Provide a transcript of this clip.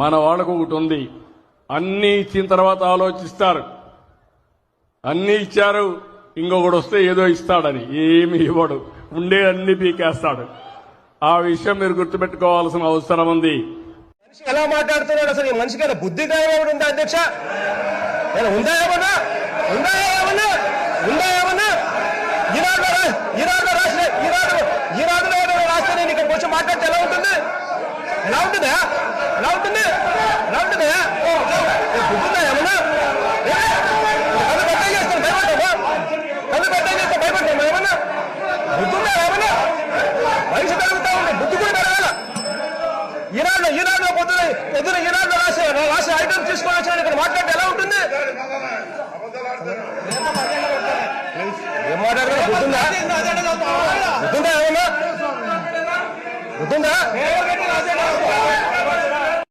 మన వాళ్ళకు ఒకటి ఉంది. అన్ని ఇచ్చిన తర్వాత ఆలోచిస్తారు. అన్నీ ఇచ్చారు ఇంకొకడు వస్తే ఏదో ఇస్తాడని. ఏమి ఇవ్వడు. ఉండే అన్ని పీకేస్తాడు. ఆ విషయం మీరు గుర్తుపెట్టుకోవాల్సిన అవసరం ఉంది. మనిషి ఎలా మాట్లాడుతున్నాడు అసలు? ఈ మనిషికి అలా బుద్ధి గాయం ఉందా అధ్యక్ష? ఏమైనా ఉందా ఏమన్నా? ఉందా ఏమన్నా? ఉందా ఏమన్నా? ఈనాడు ఈనాడు రాసిన ఈనాడు రాస్తే నేను ఇక్కడికి వచ్చి మాట్లాడితే ఎలా ఉంటుంది? ఎలా ఉంటుందా? ఎలా ఉంటుంది? ఈనాడు ఈనాడులో పొద్దున పొద్దున ఈనాడులో రాసే రాసే ఐటమ్ తీసుకొని వచ్చిన ఇక్కడ మాట్లాడితే ఎలా ఉంటుంది? ఏం మాట్లాడుతున్నా గుర్తుందా? గుర్తుందా ఏమన్నా? గుర్తుందా?